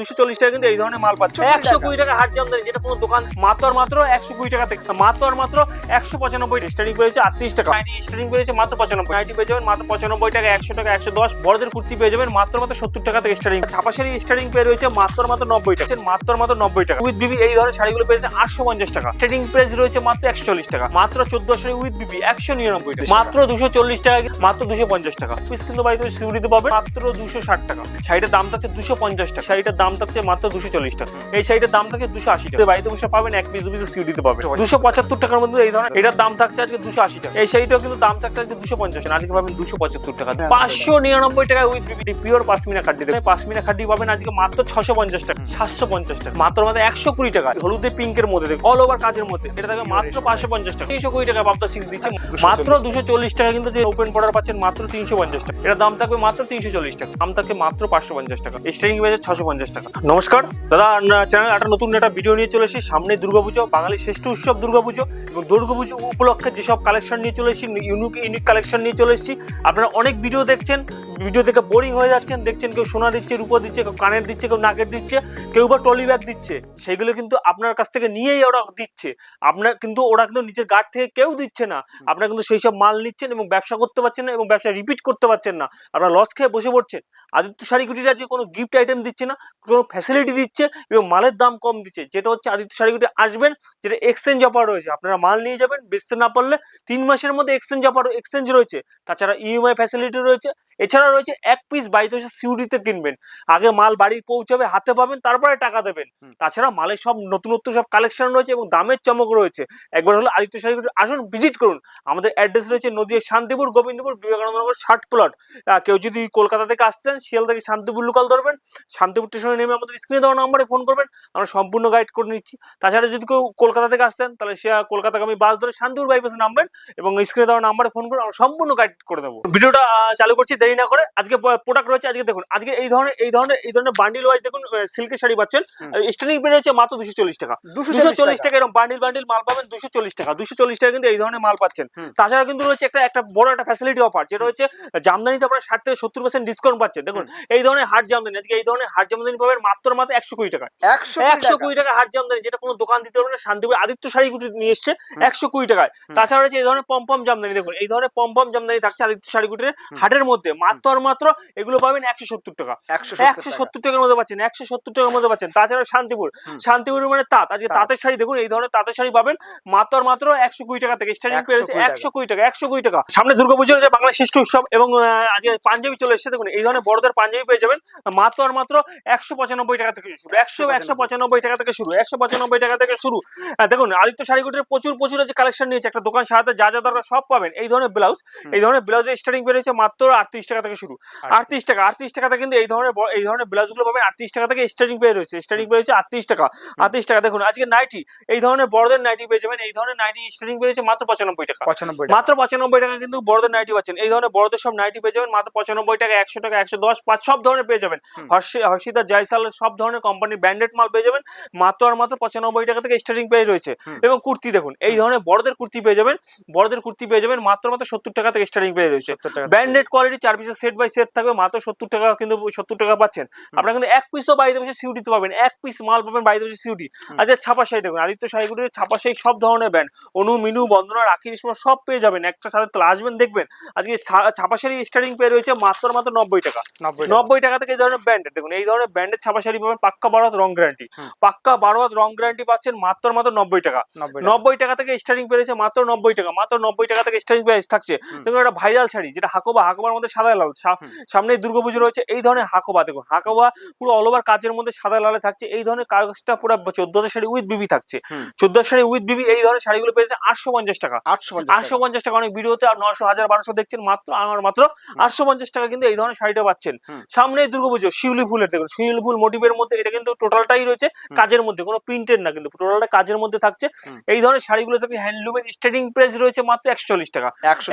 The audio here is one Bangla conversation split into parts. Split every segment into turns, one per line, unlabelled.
দুশো চল্লিশ টাকা কিন্তু এই ধরনের মাল পাচ্ছে একশো কুড়ি টাকা হাট জামদানি যেটা কোনো দোকান মাত্র মাত্র একশো কুড়ি টাকা থেকে মাত্র মাত্র একশো পঁচানব্বই স্টার্টিং পেয়েছে আটত্রিশ টাকা। স্টার্টিং পেয়েছে মাত্র পঁচানব্বই নাইটি পেয়ে যাবেন মাত্র পঁচানব্বই টাকা একশো টাকা একশো দশ বড়দের কুর্তি পেয়ে যাবেন মাত্র মাত্র সত্তর টাকা থেকে স্টার্টিং ছাপাশাড়ি স্টার্টিং পেয়ে রয়েছে মাত্র মাত্র নব্বই টাকা। মাত্র মাত্র নব্বই টাকা। উইথ বিবি এই ধরনের শাড়িগুলো পেয়েছে আটশো পঞ্চাশ টাকা। স্টার্টিং প্রাইস রয়েছে মাত্র একশো চল্লিশ টাকা। মাত্র চোদ্দ শাড়ি উইথ বিবি একশো নিরানব্বই টাকা। মাত্র দুশো চল্লিশ টাকা মাত্র দুশো পঞ্চাশ টাকা। পিস কিন্তু বাড়িতে সিউড়িতে পাবে মাত্র দুশো ষাট টাকা। শাড়িটার দাম থাকছে দুশো পঞ্চাশ টাকা। শাড়িটার দাম থাকছে মাত্র দুশো চল্লিশ টাকা। এই শাড়িটার দাম থাকছে দুশো আশি টাকা। বাড়িতে বসে পাবেন এক পিস দু পিস সিউড়িতে পাবেন। দুশো পঁচাত্তর টাকার মধ্যে এই ধরনের এটার দাম থাকছে আজকে দুশো আশি টাকা। এই শাড়িটাও কিন্তু দাম থাকছে আজকে দুশো পঞ্চাশ আজকে পাবেন দুশো পঁচাত্তর টাকা। পাঁচশো নিরানব্বই টাকা উইথ বিবি পিওর পাশমিনা খাদ্য দেবে। পাশমিনা খাদ্য পাবেন আজকে মাত্র ছশো পঞ্চাশ টাকা সাতশো পঞ্চাশ টাকা। মাত্র মাত্র একশো কুড়ি টাকা। হলুদে পিঙ্কের মধ্যে দেখো অল ওভার কাজের মধ্যে। এটা থাকবে মাত্র পাঁচশো পঞ্চাশ টাকা। তিনশো কুড়ি টাকা পাবদা সিক্স দিচ্ছে। মাত্র দুশো চল্লিশ টাকা কিন্তু যে ওপেন পড়ার পাচ্ছেন মাত্র তিনশো পঞ্চাশ টাকা। এটার দাম থাকবে মাত্র তিনশো চল্লিশ টাকা। দাম থাকবে মাত্র পাঁচশো পঞ্চাশ টাকা। স্টারিং বেজে ছশো পঞ্চাশ টাকা নমস্কার। দাদা চ্যানেল একটা নতুন একটা ভিডিও নিয়ে চলে এসেছি। সামনে দুর্গাপুজো, বাঙালির শ্রেষ্ঠ উৎসব দুর্গাপুজো। এবং দুর্গাপুজো উপলক্ষে যেসব কালেকশন নিয়ে চলে এসেছি ইউনিক ইউনিক কালেকশন নিয়ে চলে এসেছি। আপনারা অনেক ভিডিও দেখছেন ভিডিও দেখে বোরিং হয়ে যাচ্ছেন দেখছেন কেউ সোনা দিচ্ছে রূপো দিচ্ছে কেউ কানের দিচ্ছে কেউ নাকের দিচ্ছে কেউ বা টলি ব্যাগ দিচ্ছে। সেগুলো কিন্তু আপনার কাছ থেকে নিয়েই ওরা দিচ্ছে। আপনার কিন্তু ওরা কিন্তু নিজের গার্ড থেকে কেউ দিচ্ছে না। আপনারা কিন্তু সেই সব মাল নিচ্ছেন এবং ব্যবসা করতে পারছেন না এবং ব্যবসা রিপিট করতে পারছেন না। আপনারা লস খেয়ে বসে পড়ছেন। আদিত্য শাড়ি কুটির আজকে কোনো গিফট আইটেম দিচ্ছে না কোনো ফ্যাসিলিটি দিচ্ছে এবং মালের দাম কম দিচ্ছে। যেটা হচ্ছে আদিত্য শাড়ি কুটি আসবেন যেটা এক্সচেঞ্জ অফার রয়েছে। আপনারা মাল নিয়ে যাবেন, বেচতে না পারলে তিন মাসের মধ্যে এক্সচেঞ্জ অফার এক্সচেঞ্জ রয়েছে। তাছাড়া ইএমআই ফ্যাসিলিটি রয়েছে। এছাড়া রয়েছে এক পিস বাড়িতে এসে সিউড়িতে কিনবেন। আগে মাল বাড়ি পৌঁছাবে হাতে পাবেন তারপরে টাকা দেবেন। তাছাড়া মালের সব নতুনত্ব সব কালেকশন রয়েছে এবং দামের চমক রয়েছে। একবার হলো আদিত্য শাড়ি আসুন ভিজিট করুন। আমাদের অ্যাড্রেস রয়েছে নদীয়া শান্তিপুর গোবিন্দপুর বিবেকানন্দ নগর ষাট প্লট কেউ যদি কলকাতা থেকে আসছেন শিয়াল থেকে শান্তিপুর লোকাল ধরবেন শান্তিপুর স্টেশনে নেমে আমাদের স্ক্রিনে দেওয়া নাম্বারে ফোন করবেন। আমরা সম্পূর্ণ গাইড করে নিচ্ছি। তাছাড়া যদি কেউ কলকাতা থেকে আসছেন তাহলে সে কলকাতাগামী বাস ধরে শান্তিপুর বাইপাসে নামবেন এবং স্ক্রিনে দেওয়া নাম্বারে ফোন করে আমরা সম্পূর্ণ গাইড করে দেবো। ভিডিওটা চালু করছি। দেরি না করে আজকে প্রোডাক্ট রয়েছে আজকে দেখুন আজকে এই ধরনের এই ধরনের এই ধরনের বান্ডিল ওয়াইজ দেখুন সিল্কের শাড়ি পাচ্ছেন। স্টার্টিং প্রাইস হচ্ছে মাত্র দুশো চল্লিশ টাকা।
দুশো
চল্লিশ টাকা। এরকম বান্ডিল বান্ডিল মাল পাবেন দুশো চল্লিশ টাকা। দুশো চল্লিশ টাকা কিন্তু এই ধরনের মাল পাচ্ছেন। তাছাড়া কিন্তু রয়েছে একটা একটা বড় একটা ফ্যাসিলিটি অফার যেটা হচ্ছে জামদানিতে আপনারা ষাট থেকে সত্তর পার্সেন্ট ডিসকাউন্ট পাচ্ছেন। দেখুন এই ধরনের হাট জামদানি আজকে এই ধরনের হাট জামদানি পাবেন মাত্র মাত্র একশো কুড়ি টাকা
একশো
একশো কুড়ি টাকা হাট জামদানি যেটা কোনো দোকান দিতে পারবে না শান্তিপুর আদিত্য শাড়ি কুটি নিয়ে এসছে একশো কুড়ি টাকায়। তাছাড়া রয়েছে এই ধরনের পম্পম জামদানি দেখুন এই ধরনের পম্পম জামদানি থাকছে আদিত্য শাড়ি কুটির হাটের মধ্যে। মাত্র আর মাত্র এগুলো পাবেন একশো সত্তর টাকা।
একশো
সত্তর টাকার মধ্যে পাচ্ছেন একশো সত্তর টাকার মধ্যে পাচ্ছেন। তাছাড়া শান্তিপুর। শান্তিপুর মানে তাঁত। আজকে তাঁতের শাড়ি দেখুন এই ধরনের তাঁতের শাড়ি পাবেন মাত্র আর মাত্র একশো কুড়ি টাকা থেকে স্টার্টিং পেয়েছে একশো কুড়ি টাকা একশো কুড়ি টাকা। সামনে দুর্গাপুজো রয়েছে বাংলা শ্রেষ্ঠ উৎসব এবং আজকে পাঞ্জাবি চলে এসেছে দেখুন এই ধরনের বড়দের পাঞ্জাবি পেয়ে যাবেন মাত্র আর মাত্র একশো পঁচানব্বই টাকা থেকে শুরু। একশো একশো পঁচানব্বই টাকা থেকে শুরু একশো পঁচানব্বই টাকা থেকে শুরু। দেখুন আদিত্য শাড়িগুটির প্রচুর প্রচুর যে কালেকশন নিয়েছে। একটা দোকান সারাতে যা যা দরকার সব পাবেন। এই ধরনের ব্লাউজ এই ধরনের ব্লাউজের স্টার্টিং বেরিয়েছে মাত্র আটত্রিশ টাকা থেকে শুরু। আটত্রিশ। টাকা আটত্রিশ টাকাতে কিন্তু এই ধরনের এই ধরনের ব্লাউজগুলো পাবেন। আটত্রিশ টাকা থেকে স্টার্টিং পেয়ে রয়েছে। স্টার্টিং পেয়ে রয়েছে আটত্রিশ টাকা। আটত্রিশ টাকা দেখুন আজকে নাইটি এই ধরনের বড়দের নাইটি পেয়ে যাবেন। এই ধরনের নাইটি স্টার্টিং পেয়ে মাত্র পঁচানব্বই টাকা।
পঁচানব্বই
মাত্র পঁচানব্বই টাকা কিন্তু বড়দের নাইটি পাচ্ছেন। এই ধরনের বড়দের সব নাইটি পেয়ে যাবেন। মাত্র পঁচানব্বই টাকা একশো টাকা একশো দশ পাঁচ সব ধরনের পেয়ে যাবেন।
হুম।
হর্ষি হর্ষিতা জয়সাল সব ধরনের কোম্পানির ব্র্যান্ডেড মাল পেয়ে যাবেন। মাত্র আর মাত্র পঁচানব্বই টাকা থেকে স্টার্টিং পেয়ে রয়েছে। এবং কুর্তি দেখুন এই ধরনের বড়দের কুর্তি পেয়ে যাবেন। বড়দের কুর্তি পেয়ে যাবেন মাত্র মাত্র সত্তর টাকা থেকে স্টার্টিং পেয়ে রয়েছে। ব্র্যান্ডেড কোয়ালিটি চার পিসের সেট বাই সেট থাকবে মাত্র সত্তর টাকা কিন্তু সত্তর টাকা পাচ্ছেন। আপনারা কিন্তু এক পিসও বাড়িতে বসে সিউটিতে পাবেন এক পিস মাল পাবেন বাড়িতে বসে সিউটি। আচ্ছা ছাপা শাড়ি দেখুন। আদিত্য শাড়িগুলির ছাপা শাড়ি সব ধরনের ব্র্যান্ড অনু মিনু বন্দনা রাখি রেশমা সব পেয়ে যাবেন। একটা সাথে তো আসবেন দেখবেন। আজকে ছাপা শাড়ি স্টার্টিং পেয়ে রয়েছে মাত্র মাত্র নব্বই টাকা।
নব্বই
টাকা। থেকে এই ধরনের ব্র্যান্ডের দেখুন এই ধরনের ব্র্যান্ডের ছাপা শাড়ি পাবেন পাক্কা বারো রং গ্যারান্টি পাক্কা বারো রং গ্যারান্টি পাচ্ছেন মাত্র মাত্র নব্বই টাকা।
নব্বই
টাকা। থেকে স্টার্টিং পেরেছে মাত্র নব্বই টাকা। মাত্র নব্বই টাকা থেকে স্টার্টিং প্রাইস থাকছে। দেখুন একটা ভাইরাল শাড়ি যেটা হাকোবা হাকোবার মধ্যে সাদা লাল। সা-
হুম।
সামনে দুর্গাপুজো রয়েছে এই ধরনের হাকোবা দেখুন। হাকোবা পুরো অল ওভার কাজের মধ্যে সাদা লালে থাকছে এই ধরনের কাগজটা পুরো চোদ্দটা শাড়ি উইথ বিবি থাকছে। চোদ্দ শাড়ি উইথ বিবি এই ধরনের শাড়িগুলো পেয়েছে আটশো পঞ্চাশ টাকা।
আটশো পঞ্চাশ
টাকা। অনেক ভিডিওতে আর নশো হাজার বারোশো দেখছেন মাত্র আমার মাত্র আটশো পঞ্চাশ টাকা কিন্তু এই ধরনের শাড়িটা পাচ্ছেন। সামনে দুর্গাপুজো শিউলি ফুলের দেখুন শিউলি ফুল মোটিভের মধ্যে এটা কিন্তু টোটালটাই রয়েছে কাজের মধ্যে কোনো প্রিন্টেড না কিন্তু টোটালটা কাজের মধ্যে থাকছে। এই ধরনের শাড়িগুলো থাকছে হ্যান্ডলুমের স্টার্টিং প্রাইস রয়েছে মাত্র একশো চল্লিশ টাকা।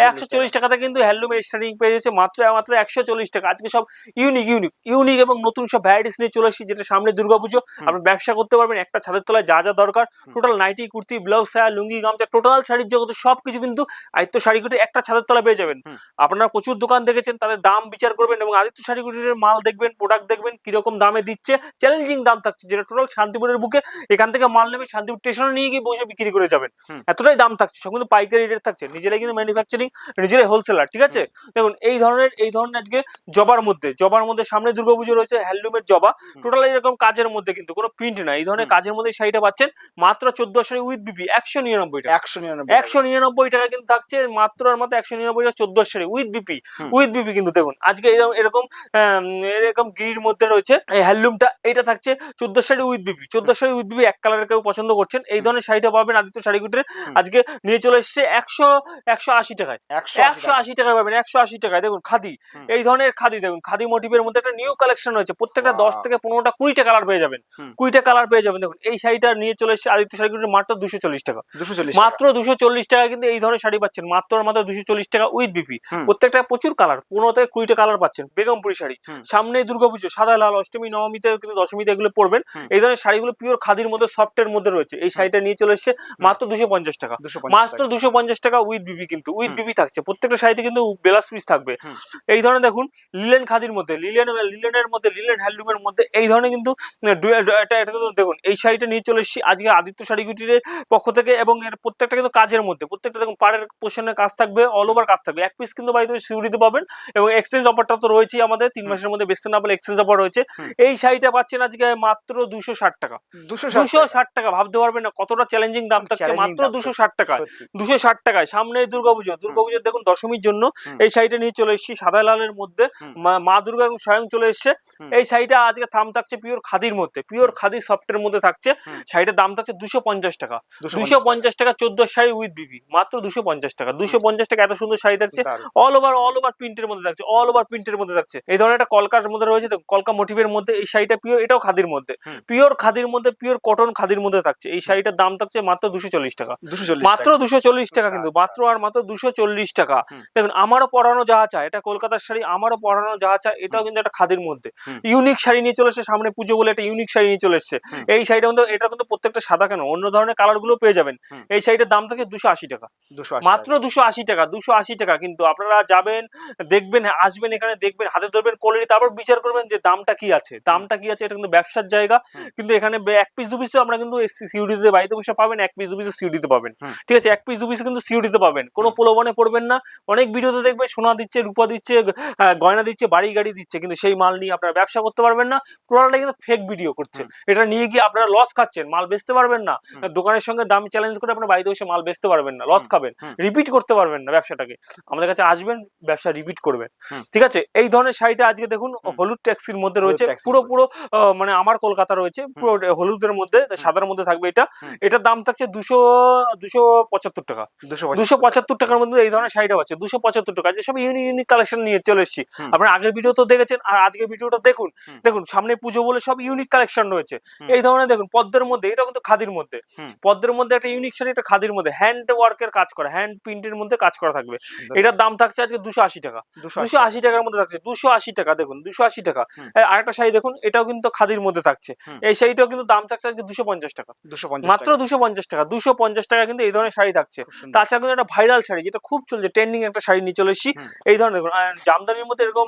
একশো
চল্লিশ টাকাতে কিন্তু হ্যান্ডলুমের স্টার্টিং প্রাইস হচ্ছে মাত্র মাত্র মাত্র একশো চল্লিশ টাকা। আজকে সব ইউনিক ইউনিক ইউনিক এবং নতুন সব ভ্যারাইটিস নিয়ে চলে আসছি যেটা সামনে দুর্গাপুজো। আপনি ব্যবসা করতে পারবেন একটা ছাদের তলায় যা যা দরকার টোটাল নাইটি কুর্তি ব্লাউজ সায়া লুঙ্গি গামছা টোটাল শাড়ির জগতে সবকিছু কিন্তু আদিত্য শাড়িগুটি একটা ছাদের তলায় পেয়ে যাবেন। আপনারা প্রচুর দোকান দেখেছেন তাদের দাম বিচার করবেন এবং আদিত্য শাড়িগুটির মাল দেখবেন প্রোডাক্ট দেখবেন কীরকম দামে দিচ্ছে চ্যালেঞ্জিং দাম থাকছে যেটা টোটাল শান্তিপুরের বুকে এখান থেকে মাল নেবে শান্তিপুর স্টেশনে নিয়ে গিয়ে বসে বিক্রি করে যাবেন। এতটাই দাম থাকছে সব কিন্তু পাইকারি রেট থাকছে নিজেরাই কিন্তু ম্যানুফ্যাকচারিং নিজেরাই হোলসেলার ঠিক আছে? দেখুন এই ধরনের এই ধরনের আজকে জবার মধ্যে জবার মধ্যে সামনে দুর্গাপুজো রয়েছে হ্যান্ডলুমের জবা। টোটাল এরকম কাজের মধ্যে কিন্তু কোনো প্রিন্ট না এই ধরনের কাজের মধ্যে শাড়িটা পাচ্ছেন মাত্র চোদ্দ শাড়ি উইথ বিপি একশো নিরানব্বই টাকা।
একশো নিরানব্বই
একশো নিরানব্বই টাকা কিন্তু থাকছে মাত্র আর মাত্র একশো নিরানব্বই টাকা চোদ্দ sari with BP with BP কিন্তু দেখুন আজকে এরকম এরকম গিরির মধ্যে রয়েছে এই হ্যান্ডলুমটা এটা থাকছে চোদ্দ শাড়ি উইথ বিপি চোদ্দ শাড়ি উইথ বিপি এক কালারের কেউ পছন্দ করছেন এই ধরনের শাড়িটা পাবেন আদিত্য শাড়িগুটির। আজকে নিয়ে চলে এসছে একশো একশো আশি টাকায়।
একশো
একশো আশি টাকায় পাবেন একশো আশি টাকায়। দেখুন খাদি। এই ধরনের খাদি দেখুন খাদি মোটিভের মধ্যে একটা নিউ কালেকশন রয়েছে প্রত্যেকটা দশ. থেকে পনেরোটা কুড়িটা কালার পেয়ে যাবেন। কুড়িটা কালার পেয়ে যাবেন। দেখুন এই শাড়িটা নিয়ে চলে এসছে আদিত্য শাড়িগুটির মাত্র দুশো চল্লিশ টাকা।
দুশো চল্লিশ
মাত্র দুশো চল্লিশ টাকা কিন্তু এই ধরনের শাড়ি পাচ্ছেন। মাত্র মাত্র দুশো চল্লিশ টাকা উইথ বিপি প্রত্যেকটা প্রচুর কালার পনেরো থেকে কুড়িটা কালার পাচ্ছেন। বেগমপুরি শাড়ি। সামনে দুর্গাপুজো সাদা লাল অষ্টমী নবমীতে কিন্তু দশমীতে এগুলো পড়বেন এই ধরনের শাড়িগুলো পিওর খাদির মধ্যে সফটের মধ্যে রয়েছে। এই শাড়িটা নিয়ে চলে এসছে মাত্র দুশো পঞ্চাশ টাকা। মাত্র দুশো পঞ্চাশ টাকা উইথ বিবি কিন্তু উইথ। বিবি থাকছে। প্রত্যেকটা শাড়িতে কিন্তু বেলাস পিস থাকবে। এই ধরনের দেখুন লিলেন খাদির মধ্যে লিলেন লিলেনের মধ্যে লিলেন হ্যান্ডলুমের মধ্যে এই ধরনের কিন্তু এটা এটা দেখুন এই শাড়িটা নিয়ে চলে এসেছি আজকে আদিত্য শাড়িগুটির পক্ষ থেকে এবং এর প্রত্যেকটা কিন্তু কাজের মধ্যে প্রত্যেকটা দেখুন পাড়ের পোষণের কাজ থাকবে অল ওভার কাজ থাকবে এক পিস কিন্তু বাড়িতে সিউরিতে পাবেন এবং এক্সচেঞ্জ অফারটা তো রয়েছেই আমাদের তিন মাসের মধ্যে বেচতে না পারলে এক্সচেঞ্জ অফার রয়েছে এই শাড়িটা পাচ্ছেন আজকে মাত্র দুশো ষাট টাকা।
দুশো
দুশো ষাট টাকা ভাবতে পারবেন না কতটা চ্যালেঞ্জিং দাম থাকছে মাত্র দুশো ষাট টাকা দুশো ষাট টাকায় সামনে দুর্গাপুজো দুর্গাপুজোর দেখুন দশমীর জন্য এই শাড়িটা নিয়ে চলে এসেছি। সাদা লালের মধ্যে মা- দুর্গা এবং স্বয়ং চলে এসছে। এই শাড়িটা আজকে দাম থাকছে পিওর খাদির মধ্যে পিওর খাদি সফটের মধ্যে থাকছে। শাড়িটার দাম থাকছে দুশো পঞ্চাশ টাকা। দুশো পঞ্চাশ টাকা। চোদ্দ শাড়ি উইথ বিবি মাত্র দুশো পঞ্চাশ টাকা। দুশো পঞ্চাশ টাকা এত সুন্দর শাড়ি থাকছে। অল ওভার অল ওভার প্রিন্টের মধ্যে থাকছে অল ওভার প্রিন্টের মধ্যে থাকছে। এই ধরনের একটা কলকার মধ্যে রয়েছে কলকা মোটিভের মধ্যে এই শাড়িটা পিওর এটাও খাদির মধ্যে। পিওর খাদির মধ্যে পিওর কটন খাদির মধ্যে থাকছে। এই শাড়িটার দাম থাকছে মাত্র দুশো চল্লিশ টাকা। মাত্র দুশো চল্লিশ টাকা কিন্তু। মাত্র আর মাত্র দুশো চল্লিশ টাকা। দেখুন আমারও পরানো যা চায় এটা কলকাতার শাড়ি আমারও পরানো যাহা চায় এটাও কিন্তু একটা খাদির মধ্যে। ইউনিক শাড়ি নিয়ে চলে এসছে সামনে পুজো বলে একটা ইউনিক শাড়ি নিয়ে চলে এসছে। এই শাড়িটার মধ্যে এটা কিন্তু প্রত্যেকটা সাদা কেন? অন্য ধরনের কালারগুলো পেয়ে যাবেন। এই শাড়িটার দাম থাকে দুশো আশি টাকা। মাত্র দুশো আশি টাকা দুশো আশি টাকা। কিন্তু আপনারা যাবেন দেখবেন আসবেন এখানে দেখবেন হাতে ধরবেন কোয়ালিটি তারপর বিচার করবেন যে দামটা কি আছে। দামটা কি আছে এটা কিন্তু ব্যবসার জায়গা। কিন্তু এখানে এক পিস দু পিস আমরা কিন্তু সিউডিতে বাড়িতে বসে পাবেন এক পিস দু পিস সিউডিতে পাবেন। ঠিক আছে এক পিস দু পিস কিন্তু সিউডিতে পাবেন। কোনো প্রলোভনে পড়বেন না। অনেক ভিডিওতে দেখবেন সোনা দিচ্ছে রূপা দিচ্ছে গয়না দিচ্ছে বাড়ি গাড়ি দিচ্ছে কিন্তু সেই মাল নিয়ে আপনারা ব্যবসা করতে পারবেন না। টোটালটা কিন্তু ফেক ভিডিও করছে। এটা নিয়ে গিয়ে আপনারা লস খাচ্ছেন মাল বেচতে পারবেন না। দোকানের সঙ্গে দাম চ্যালেঞ্জ করে আপনার বাড়িতে বসে মাল বেচতে পারবেন না লস খাবেন। রিপিট করতে পারবেন না ব্যবসাটাকে। আমাদের কাছে আসবেন ব্যবসা রিপিট করবেন। ঠিক আছে? এই ধরনের শাড়িটা আজকে দেখুন হলুদ ট্যাক্সির মধ্যে রয়েছে। পুরো পুরো মানে আমার কলকাতা রয়েছে। পুরো হলুদের মধ্যে সাদার মধ্যে থাকবে এটা। এটার দাম থাকছে দুশো দুশো পঁচাত্তর টাকা।
দুশো
দুশো পঁচাত্তর টাকার মধ্যে এই ধরনের শাড়িটা পাচ্ছে। দুশো পঁচাত্তর টাকা। যেসব ইউনিক ইউনিক কালেকশন নিয়ে চলে এসেছি। আপনার আগের ভিডিও তো দেখেছেন আর আজকের ভিডিওটা দেখুন। দেখুন সামনে পুজো বলে সব ইউনিক কালেকশন রয়েছে। এই ধরনের দেখুন পদ্মের মধ্যে এটা কিন্তু খাদির মধ্যে। পদ্মের মধ্যে একটা ইউনিক শাড়ি একটা খাদির মধ্যে। হ্যান্ড ওয়ার্কের কাজ করা হ্যান্ড প্রিন্টের মধ্যে কাজ করা থাকবে। এটার দাম থাকছে আজকে দুশো আশি টাকা। দুশো আশি টাকার মধ্যে থাকছে। দুশো আশি টাকা দেখুন দুশো আশি টাকা। এই আরেকটা শাড়ি দেখুন এটাও কিন্তু খাদির মধ্যে থাকছে। এই শাড়িটাও কিন্তু দাম থাকছে আজকে দুশো পঞ্চাশ টাকা।
দুশো
মাত্র দুশো পঞ্চাশ টাকা। দুশো পঞ্চাশ টাকা কিন্তু এই ধরনের শাড়ি থাকছে। তাছাড়া কিন্তু একটা ভাইরাল শাড়ি যেটা খুব চলছে ট্রেন্ডিং একটা শাড়ি নিয়ে চলে এসেছি। এই ধরনের দেখুন জামদানির মধ্যে এরকম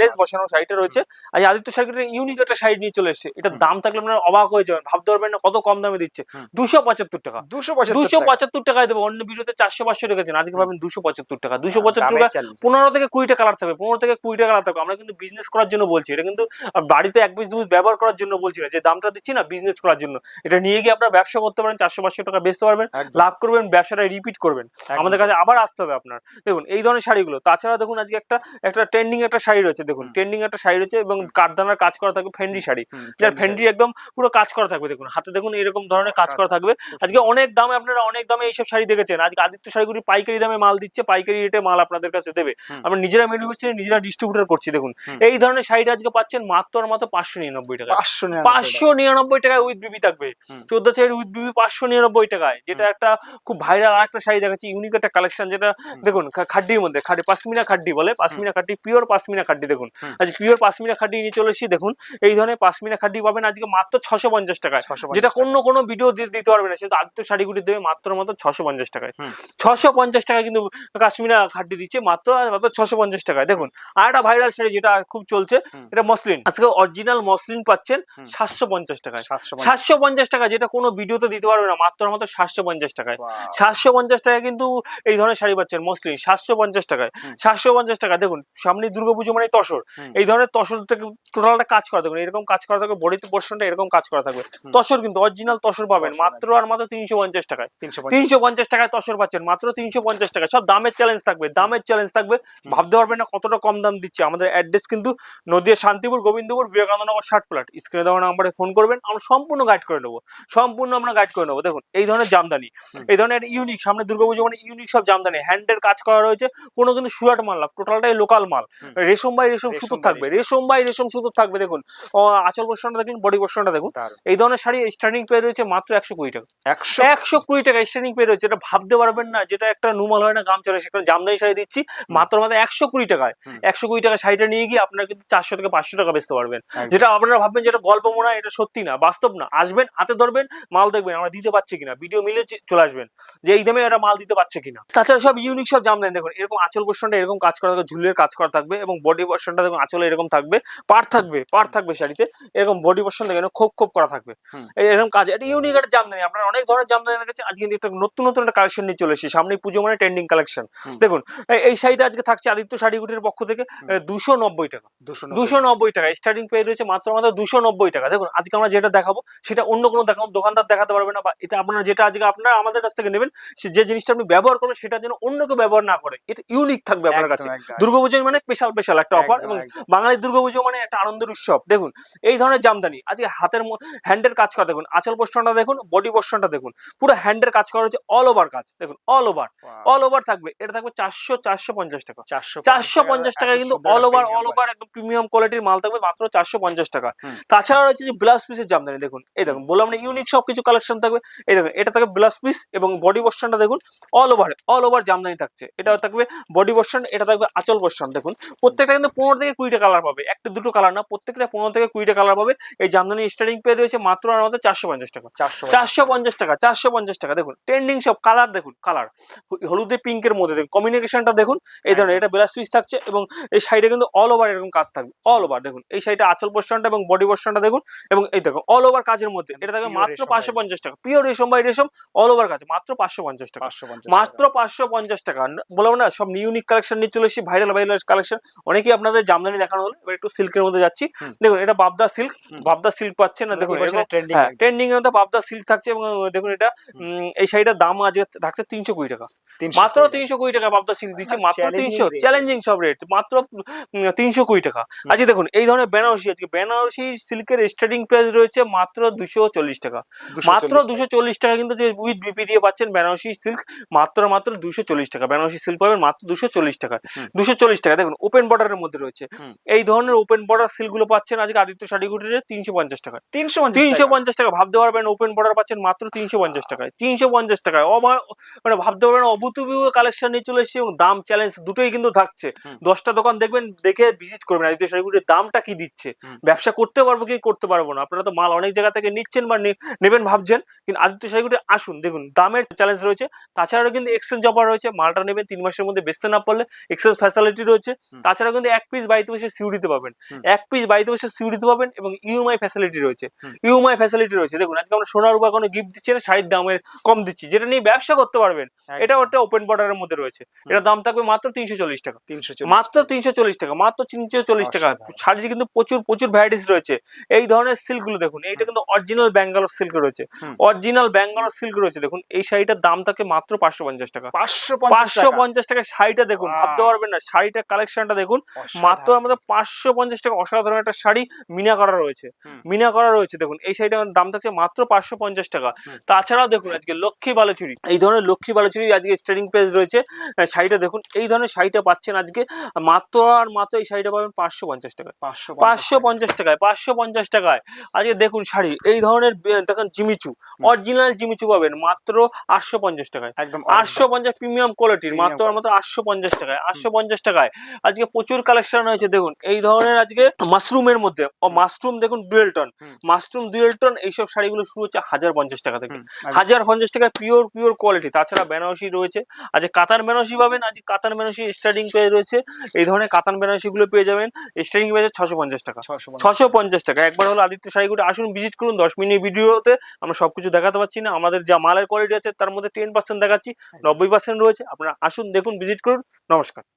লেস বসানো
শাড়িটা রয়েছে। আর আদিত্য শাড়িটা ইউনিক একটা শাড়ি নিয়ে চলে এসেছে। এটার দাম থাকলে আপনারা অবাক হয়ে যাবেন। ভাবতে পারবেন না কত কম দামে দিচ্ছে। দুশো পঁচাত্তর টাকা।
দুশো
দুশো পঁচাত্তর টাকায় দেবো। অন্য ভিডিওতে চারশো পাঁচশো রেখেছেন। আজকে পাবেন দুশো পঁচাত্তর টাকা। দুশো পঁচাত্তর টাকা পনেরো থেকে কুড়িটা কালার থাকবে। পনেরো থেকে কুড়িটা কালার থাকবে। আমরা কিন্তু বিজনেস করার জন্য বলছি। এটা কিন্তু বাড়িতে এক পিস দু ব্যবহার করার জন্য বলছি না। যে দামটা দিচ্ছি না বিজনেস করার জন্য। এটা নিয়ে গিয়ে আপনারা ব্যবসা করতে পারেন। চারশো পাঁচশো টাকা বেচতে পারবেন। লাভ করবেন ব্যবসাটা রিপিট করবেন। আমাদের কাছে আবার আসতে হবে আপনার। দেখুন এই ধরনের শাড়িগুলো। তাছাড়া দেখুন আজকে একটা একটা ট্রেন্ডিং একটা শাড়ি রয়েছে দেখুন। ট্রেন্ডিং একটা শাড়ি রয়েছে এবং কাঠদানার কাজ করা থাকবে ফেন্ডি শাড়ি। যার ফেন্ডি একদম পুরো কাজ করা থাকবে দেখুন। হাতে দেখুন এরকম ধরনের কাজ করা থাকবে। আজকে অনেক দামে আপনারা অনেক দামে এইসব শাড়ি দেখেছেন। আজকে আদিত্য শাড়িগুলি পাইকারি দামে মাল দিচ্ছে পাইকারি রেটে মাল আপনাদের কাছে দেবে। আমরা নিজেরা ম্যানুফ্যাকচারিং নিজেরা ডিস্ট্রিবিউটর করছি দেখুন। এই ধরনের শাড়িটা আজকে পাচ্ছেন মাত্র আর মাত্র পাঁচশো নিরানব্বই টাকা।
পাঁচশো
নিরানব্বই টাকায় উইথ বিবি থাকবে। চোদ্দ শাড়ি উইথ বিবি পাঁচশো নিরানব্বই টাকায়। যেটা একটা খুব ভাইরাল আর একটা শাড়ি দেখাচ্ছি ইউনিক একটা কালেকশন যেটা দেখুন খাড্ডির মধ্যে খাডি পাশমিনা খাড্ডি বলে পাশমিনা খাড্ডি পিওর পাশমিনা খাড্ডি দেখুন। আজ পিওর পাশমিনা খাড্ডি নিয়ে চলে এসেছি দেখুন এই ধরনের পাশমিনা খাড্ডি পাবেন আজকে মাত্র ছশো পঞ্চাশ টাকায়। যেটা কোনো কোনো ভিডিও দিতে পারবে না সেটা আদিত্য শাড়িগুলি দেবে মাত্র মাত্র ছশো পঞ্চাশ টাকায়। ছশো পঞ্চাশ টাকা কিন্তু কাশ্মীরা খাড্ডি দিচ্ছে মাত্র মাত্র ছশো পঞ্চাশ টাকায়। দেখুন আর একটা ভাইরাল শাড়ি যেটা খুব চলছে এটা মসলিন। আজকে অরিজিনাল মসলিন পাচ্ছেন সাতশো পঞ্চাশ টাকায়। সাতশো পঞ্চাশ। টাকা যেটা কোনো ভিডিওতে দিতে পারবে না মাত্র মাত্র সাতশো পঞ্চাশ টাকায়। সাতশো পঞ্চাশ টাকায় কিন্তু এই ধরনের শাড়ি পাচ্ছেন মসলিন সাতশো পঞ্চাশ টাকায়। সাতশো পঞ্চাশ টাকা। দেখুন সামনে দুর্গাপুজো মানে তসর। এই ধরনের তসর থেকে টোটালটা কাজ করা দেখুন এরকম কাজ করা থাকবে বডিতে পোর্শনটা এরকম কাজ করা থাকবে। তসর কিন্তু অরিজিনাল তসর পাবেন মাত্র আর মাত্র তিনশো পঞ্চাশ টাকায়। তিনশো পঞ্চাশ। টাকায় তসর পাচ্ছেন মাত্র তিনশো পঞ্চাশ টাকা সব দামের চ্যালেঞ্জ থাকবে দামের চ্যালেঞ্জ থাকবে। ভাবতে পারবেন না কতটা কম দাম দিচ্ছে। আমাদের অ্যাড্রেস কিন্তু নদিয়া শান্তিপুর গোবিন্দপুর বিবেকানন্দনগর ষাট প্লাট স্ক্রিনে দেওয়া নাম্বারে ফোন করবেন আমরা সম্পূর্ণ গাইড করে নেব। সম্পূর্ণ আমরা গাইড করে নেব। দেখুন এই ধরনের জামদানি। এই ধরনের ইউনিক সামনে দুর্গাপুজো মানে ইউনিক সব জামদানি। হ্যান্ডের কাজ করা রয়েছে কোনো কিন্তু সুরাট মাল না টোটালটাই লোকাল মাল। রেশম বাই রেশম সুতোর থাকবে রেশম। বাই রেশম সুতোর থাকবে দেখুন। আঁচল পোর্শনটা দেখুন বডি পোর্শনটা দেখুন। এই ধরনের শাড়ি স্টার্টিং পেয়ে রয়েছে মাত্র একশো কুড়ি টাকা। একশো কুড়ি টাকা স্টার্টিং পেয়ে রয়েছে এটা ভাবতে পারবেন না যেটা একটা নুমাল হয় না গাম চলে সেখানে জামদানি শাড়ি দিচ্ছি মাত্র মাত্র একশো কুড়ি টাকায়। একশো কুড়ি টাকা শাড়িটা নিয়ে গিয়ে আপনারা কিন্তু চারশো থেকে পাঁচশো টাকা বেচতে পারবেন। যেটা আপনারা ভাববেন যেটা গল্প মনে হয় এটা সত্যি না বাস্তব না। আসবেন হাতে ধরবেন মাল দেখবেন আমরা দিতে পারছি কিনা ভিডিও মিলে চলে আসবেন যে এই দামে এটা মাল দিতে পারছে কিনা। তাছাড়া সব ইউনিক সব জামদানি দেখুন এরকম আচল পোর্শনটা এরকম কাজ করা থাকবে ঝুলের কাজ করা থাকবে এবং বডি পোর্শনটা দেখুন আঁচলে এরকম থাকবে পার থাকবে পার থাকবে শাড়িতে এরকম বডি পোর্শন দেখেন খোপ খোপ করা থাকবে। এরকম কাজ এটা ইউনিক একটা জামদানি আপনারা অনেক ধরনের জামদানি রেখেছে আজকে কিন্তু একটা নতুন নতুন একটা কালেকশন নিয়ে চলে এসেছি সামনে পুজো মানে ট্রেন্ডিং কালেকশন দেখুন এই- শাড়িটা আজকে থাকছে আদিত্য শাড়িগুটির পক্ষ থেকে দুশো নব্বই টাকা।
290
দুশো নব্বই টাকা স্টার্টিং পেয়ে রয়েছে মাত্র মাত্র দুশো নব্বই টাকা। দেখুন আজকে আমরা যেটা দেখাবো সেটা অন্য কোনো দেখাবো দোকানদার দেখাতে পারবে না বা এটা আপনারা যেটা আজকে আপনারা আমাদের কাছ থেকে নেবেন সে যে জিনিসটা আপনি ব্যবহার করবেন সেটা যেন অন্য কেউ ব্যবহার না করে। এটা ইউনিক থাকবে আপনার কাছে দুর্গাপুজো মানে স্পেশাল স্পেশাল একটা অফার এবং। বাঙালির দুর্গাপুজো মানে একটা আনন্দের উৎসব। দেখুন এই ধরনের জামদানি আজকে হাতের হ্যান্ডের কাজ করা দেখুন আঁচল পোর্শনটা দেখুন বডি পোর্শনটা দেখুন পুরো হ্যান্ডের কাজ করা হচ্ছে অল ওভার কাজ দেখুন অল ওভার অল ওভার থাকবে এটা থাকবে চারশো চারশো পঞ্চাশ টাকা।
450
চারশো পঞ্চাশ টাকা কিন্তু অল ওভার অল ওভার একদম প্রিমিয়াম কোয়ালিটির মাল থাকবে মাত্র চারশো পঞ্চাশ টাকা। তাছাড়া রয়েছে যে ব্লাউজ পিসের জামদানি দেখুন এই দেখুন বললাম না ইউনিক সব কিছু কালেকশন থাকবে এই দেখুন এটা থাকবে ব্লাউজ পিস এবং বডি পোর্শনটা দেখুন all over all over jamdani থাকছে এটা থাকবে বডি পোর্শন এটা থাকবে আঁচল পোর্শন দেখুন প্রত্যেকটা কিন্তু পনেরো থেকে কুড়িটা কালার পাবে। একটা দুটো কালার না প্রত্যেকটা পনেরো থেকে কুড়িটা কালার পাবে। এই জামদানি স্টার্টিং পেয়ে রয়েছে মাত্র আর মাত্র চারশো পঞ্চাশ টাকা।
450
চারশো পঞ্চাশ টাকা চারশো পঞ্চাশ টাকা। দেখুন ট্রেন্ডিং সব কালার দেখুন কালার হলুদে পিঙ্কের মধ্যে দেখুন কমিউনিকেশনটা দেখুন এই ধরনের এটা ব্লাউজ পিস থাকছে এবং এই শাড়িটা কিন্তু অল ওভার এরকম কাজ থাকবে অল ওভার দেখুন এই শাড়িটা আঁচল পোস্টানটা এবং বডি পোস্টানটা দেখুন এবং এই দেখুন অল ওভার কাজের মধ্যে। এটা থাকবে মাত্র পাঁচশো পঞ্চাশ টাকা পিওর রেশম বাই রেশম অল ওভার কাজ মাত্র পাঁচশো পঞ্চাশ টাকা।
550
মাত্র পাঁচশো পঞ্চাশ টাকা। বললাম না সব ইউনিক কালেকশন নিয়ে চলে এসেছি ভাইরাল ভাইরাল কালেকশন অনেকেই আপনাদের জামদানি দেখানো হলো এবার একটু সিল্কের মধ্যে যাচ্ছি। দেখুন এটা বাবদা সিল্ক বাবদা সিল্ক পাচ্ছেন না দেখুন
দেখুন ট্রেন্ডিং
ট্রেন্ডিং এর মধ্যে বাবদা সিল্ক থাকছে এবং দেখুন এটা এই শাড়িটার দাম আজকে থাকছে তিনশো কুড়ি টাকা। মাত্র তিনশো কুড়ি টাকা বাবদা সিল্ক দিচ্ছি মাত্র তিনশো চ্যালেঞ্জিং সব রেট মাত্র তিনশো কুড়ি টাকা। আজকে দেখুন এই ধরনের বেনারসি আজকে বেনারসি সিল্কের স্টার্টিং প্রাইস রয়েছে মাত্র দুশো চল্লিশ টাকা। মাত্র দুশো চল্লিশ টাকা কিন্তু যে উইথ বিপি দিয়ে পাচ্ছেন বেনারসি সিল্ক মাত্র মাত্র দুশো চল্লিশ টাকা। বেনারসি সিল্ক পাবেন মাত্র দুশো চল্লিশ টাকা।
হুম।
দুশো চল্লিশ টাকা। দেখুন ওপেন বর্ডারের মধ্যে রয়েছে। এই ধরনের ওপেন বর্ডার সিল্কগুলো পাচ্ছেন আজকে আদিত্য শাড়িগুটিতে তিনশো পঞ্চাশ টাকা
তিনশো
তিনশো পঞ্চাশ টাকা। ভাবতে পারবেন ওপেন বর্ডার পাচ্ছেন মাত্র তিনশো পঞ্চাশ টাকায়। তিনশো পঞ্চাশ টাকায়। মানে ভাবতে পারবেন অভূতপূর্ব কালেকশন নিয়ে চলে এসেছে এবং দাম চ্যালেঞ্জ দুটোই কিন্তু থাকছে। দশটা দোকান দেখবেন দেখে ভিজিট করবেন আদিত্য শাড়িগুলির দামটা কি দিচ্ছে। ব্যবসা করতে পারব কি করতে পারব না। আপনারা তো মাল অনেক জায়গা থেকে নিচ্ছেন বা নেবেন ভাবছেন। কিন্তু আদিত্য শাড়িগুলি আসুন। দেখুন দামের চ্যালেঞ্জ রয়েছে। তাছাড়াও কিন্তু এক্সচেঞ্জ অফার রয়েছে। মালটা নেবেন তিন মাসের মধ্যে বেচতে না পারলে এক্সচেঞ্জ ফ্যাসিলিটি রয়েছে। তাছাড়া কিন্তু এক পিস বাড়িতে বসে সিউরিতে পাবেন। এক পিস বাড়িতে বসে সিউরিতে পাবেন এবং ইউএমআই ফ্যাসিলিটি রয়েছে। ইউএমআই ফ্যাসিলিটি রয়েছে। দেখুন আজকে আমরা সোনার উপর কোনো গিফট দিচ্ছি না শাড়ির দামের কম দিচ্ছি। যেটা নিয়ে ব্যবসা করতে পারবেন এটা একটা ওপেন বর্ডারের মধ্যে রয়েছে। এটা দাম থাকবে মাত্র তিনশো চল্লিশ টাকা।
তিনশো
মাত্র তিনশো চল্লিশ টাকা মাত্র তিনশো চল্লিশ টাকা। শাড়ির কিন্তু প্রচুর প্রচুর ভ্যারাইটিস রয়েছে। এই ধরনের সিল্কগুলো দেখুন এইটা কিন্তু অরিজিনাল ব্যাঙ্গালোর সিল্ক রয়েছে। অরিজিনাল ব্যাঙ্গালোর সিল্ক রয়েছে। দেখুন এই শাড়িটার দাম থাকে মাত্র পাঁচশো পঞ্চাশ টাকা।
পাঁচশো
পাঁচশো পঞ্চাশ টাকা শাড়িটা দেখুন. ভাবতে পারবেন না। শাড়িটার কালেকশনটা দেখুন মাত্র আমাদের পাঁচশো পঞ্চাশ টাকা অসাধারণ একটা শাড়ি মিনা করা রয়েছে। মিনা করা রয়েছে দেখুন এই শাড়িটার দাম থাকছে মাত্র পাঁচশো পঞ্চাশ টাকা। তাছাড়াও দেখুন আজকে লক্ষ্মী বালুচুরি এই ধরনের লক্ষ্মী বালুচুরি আজকে স্টার্টিং প্রাইস রয়েছে। শাড়িটা দেখুন এই ধরনের শাড়িটা পাচ্ছেন আজকে মাত্র আর মাত্র এই শাড়িটা পাবেন পাঁচশো পঞ্চাশ টাকা
পাঁচশো
পঞ্চাশ টাকায়। পাঁচশো পঞ্চাশ টাকায় আজকে দেখুন শাড়ি এই ধরনের দেখেন জিমিচু অরিজিনাল জিমিচু পাবেন মাত্র আটশো পঞ্চাশ টাকায়।
একদম
আটশো পঞ্চাশ প্রিমিয়াম কোয়ালিটির মাত্র আর মাত্র আটশো পঞ্চাশ টাকায়। আটশো পঞ্চাশ টাকায়। আজকে প্রচুর কালেকশন হয়েছে দেখুন। এই ধরনের আজকে মাশরুমের মধ্যে। ও মাশরুম দেখুন dual tone mushroom dual tone এইসব শাড়িগুলো শুরু হচ্ছে হাজার পঞ্চাশ টাকা থেকে। হাজার পঞ্চাশ টাকা পিওর পিওর কোয়ালিটি তাছাড়া বেনারসি রয়েছে। আজকে কাতান বেনারসি পাবেন। আজ কাতান বেনারসি স্টার্টিং পেয়ে রয়েছে। এই ধরনের কাতান বেনারসি গুলো পেয়ে যাবেন। স্টার্টিং পেয়ে ছশো পঞ্চাশ টাকা।
ছশো পঞ্চাশ।
ছশো পঞ্চাশ টাকা। একবার হলো আদিত্য শাড়িগুলো আসুন ভিজিট করুন। দশ মিনিট ভিডিওতে আমরা সবকিছু দেখাতে পারছি না। আমাদের যা মালের কোয়ালিটি আছে তার মধ্যে টেন পার্সেন্ট দেখাচ্ছি। নব্বই পার্সেন্ট রয়েছে। আপনারা আসুন দেখুন ভিজিট করুন। নমস্কার।